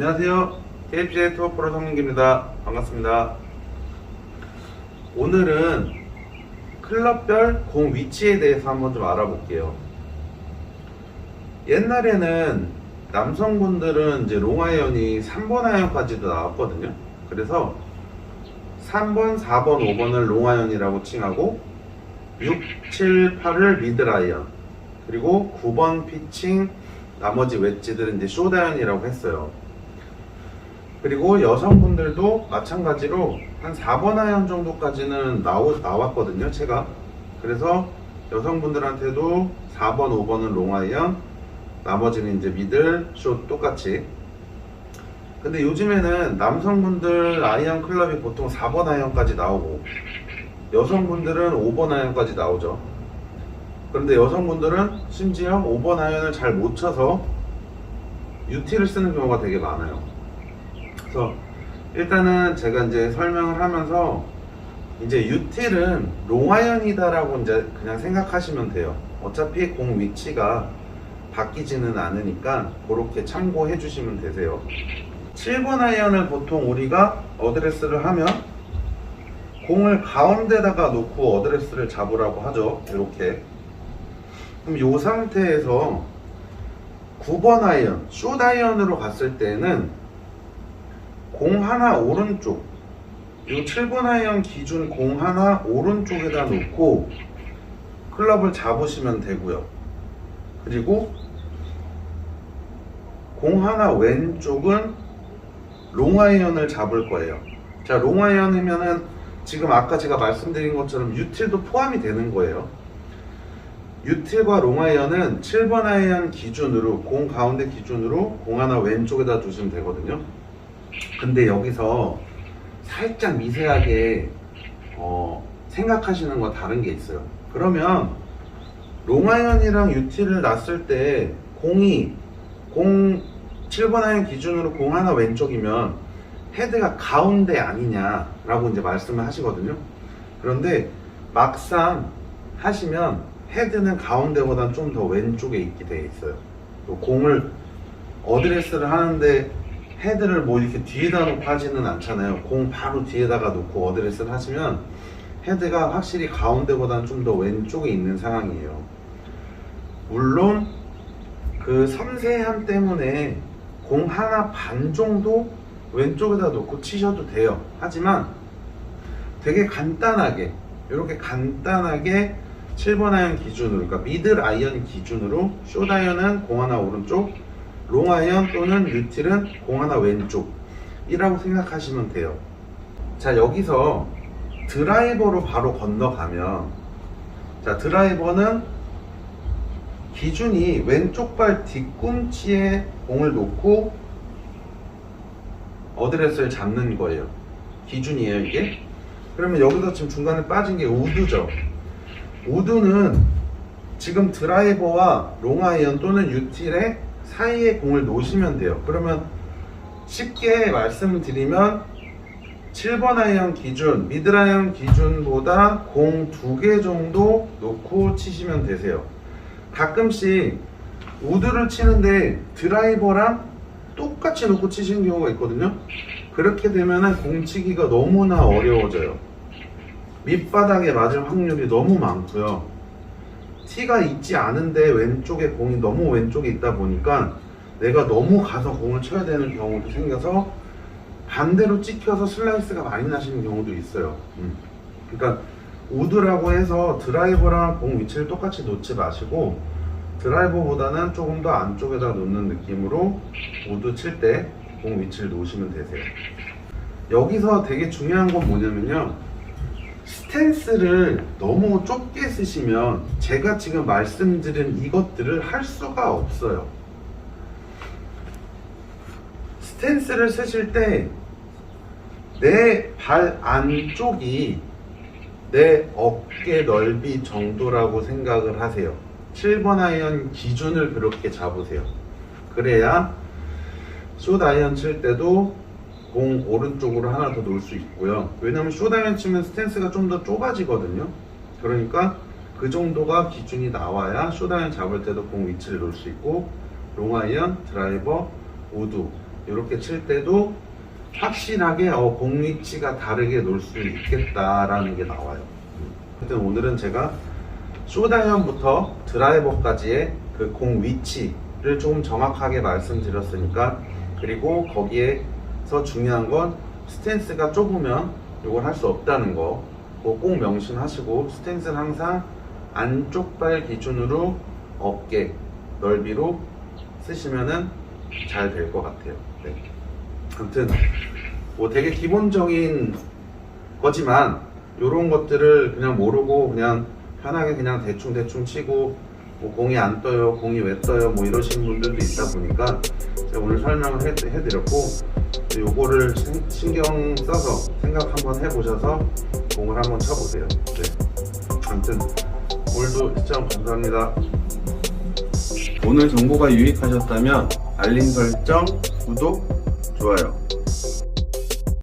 안녕하세요. KFC의 투어 프로 성민기입니다. 반갑습니다. 오늘은 클럽별 공 위치에 대해서 한번 좀 알아볼게요. 옛날에는 남성분들은 이제 롱아이언이 3번 아이언까지도 나왔거든요. 그래서 3번, 4번, 5번을 롱아이언이라고 칭하고 6, 7, 8을 미드라이언 그리고 9번 피칭 나머지 웨지들은 이제 쇼다이언이라고 했어요. 그리고 여성분들도 마찬가지로 한 4번 아이언 정도까지는 나오, 나왔거든요, 제가. 그래서 여성분들한테도 4번, 5번은 롱 아이언, 나머지는 이제 미들, 숏 똑같이. 근데 요즘에는 남성분들 아이언 클럽이 보통 4번 아이언까지 나오고, 여성분들은 5번 아이언까지 나오죠. 그런데 여성분들은 심지어 5번 아이언을 잘 못 쳐서 UT를 쓰는 경우가 되게 많아요. 그래서 일단은 제가 이제 설명을 하면서 이제 유틸은 롱아이언이다라고 이제 그냥 생각하시면 돼요. 어차피 공 위치가 바뀌지는 않으니까 그렇게 참고해 주시면 되세요. 7번 아이언을 보통 우리가 어드레스를 하면 공을 가운데다가 놓고 어드레스를 잡으라고 하죠. 이렇게. 그럼 이 상태에서 9번 아이언, 숏 아이언으로 갔을 때는 공 하나 오른쪽, 이 7번 아이언 기준 공 하나 오른쪽에다 놓고 클럽을 잡으시면 되고요. 그리고 공 하나 왼쪽은 롱 아이언을 잡을 거예요. 자, 롱 아이언이면은 지금 아까 제가 말씀드린 것처럼 유틸도 포함이 되는 거예요. 유틸과 롱 아이언은 7번 아이언 기준으로 공 가운데 기준으로 공 하나 왼쪽에다 두시면 되거든요. 근데 여기서 살짝 미세하게 어, 생각하시는 거 다른 게 있어요. 그러면 롱아이언이랑 유틸을 놨을 때 공이 공 7번 아이언 기준으로 공 하나 왼쪽이면 헤드가 가운데 아니냐라고 이제 말씀을 하시거든요. 그런데 막상 하시면 헤드는 가운데보다 좀 더 왼쪽에 있게 돼 있어요. 또 공을 어드레스를 하는데 헤드를 뭐 이렇게 뒤에다 놓고 하지는 않잖아요. 공 바로 뒤에다가 놓고 어드레스를 하시면 헤드가 확실히 가운데보다는 좀 더 왼쪽에 있는 상황이에요. 물론 그 섬세함 때문에 공 하나 반 정도 왼쪽에다 놓고 치셔도 돼요. 하지만 되게 간단하게 이렇게 간단하게 7번 아이언 기준으로 그러니까 미들 아이언 기준으로 숏 아이언은 공 하나 오른쪽 롱 아이언 또는 유틸은 공 하나 왼쪽이라고 생각하시면 돼요. 자 여기서 드라이버로 바로 건너가면 자 드라이버는 기준이 왼쪽 발 뒤꿈치에 공을 놓고 어드레스를 잡는 거예요. 기준이에요 이게. 그러면 여기서 지금 중간에 빠진 게 우드죠. 우드는 지금 드라이버와 롱아이언 또는 유틸의 사이에 공을 놓으시면 돼요. 그러면 쉽게 말씀드리면 7번 아이언 기준, 미드 아이언 기준보다 공 두 개 정도 놓고 치시면 되세요. 가끔씩 우드를 치는데 드라이버랑 똑같이 놓고 치시는 경우가 있거든요. 그렇게 되면은 공 치기가 너무나 어려워져요. 밑바닥에 맞을 확률이 너무 많고요. 티가 있지 않은데 왼쪽에 공이 너무 왼쪽에 있다 보니까 내가 너무 가서 공을 쳐야 되는 경우도 생겨서 반대로 찍혀서 슬라이스가 많이 나시는 경우도 있어요. 음. 그러니까 우드라고 해서 드라이버랑 공 위치를 똑같이 놓지 마시고 드라이버보다는 조금 더 안쪽에다 놓는 느낌으로 우드 칠 때 공 위치를 놓으시면 되세요. 여기서 되게 중요한 건 뭐냐면요. 스탠스를 너무 좁게 쓰시면 제가 지금 말씀드린 이것들을 할 수가 없어요. 스탠스를 쓰실 때 내 발 안쪽이 내 어깨 넓이 정도라고 생각을 하세요. 7번 아이언 기준을 그렇게 잡으세요. 그래야 숏 아이언 칠 때도 공 오른쪽으로 하나 더 놓을 수 있고요. 왜냐면 숏 아이언 치면 스탠스가 좀 더 좁아지거든요. 그러니까 그 정도가 기준이 나와야 숏 아이언 잡을 때도 공 위치를 놓을 수 있고 롱 아이언, 드라이버, 우드 이렇게 칠 때도 확실하게 어, 공 위치가 다르게 놓을 수 있겠다라는 게 나와요. 하여튼 오늘은 제가 쇼다이언부터 드라이버까지의 그 공 위치를 좀 정확하게 말씀드렸으니까 그리고 거기에 서 중요한 건 스탠스가 좁으면 이걸 할 수 없다는 거 꼭 명심하시고 스탠스는 항상 안쪽 발 기준으로 어깨 넓이로 쓰시면은 잘 될 것 같아요. 네. 아무튼 뭐 되게 기본적인 거지만 이런 것들을 그냥 모르고 그냥 편하게 그냥 대충 대충 치고 뭐 공이 안 떠요, 공이 왜 떠요, 뭐 이러시는 분들도 있다 보니까 제가 오늘 설명을 해, 해드렸고 요거를 신- 신경 써서 생각 한번 해보셔서 공을 한번 쳐보세요. 네. 아무튼 오늘도 시청 감사합니다. 오늘 정보가 유익하셨다면 알림 설정, 구독, 좋아요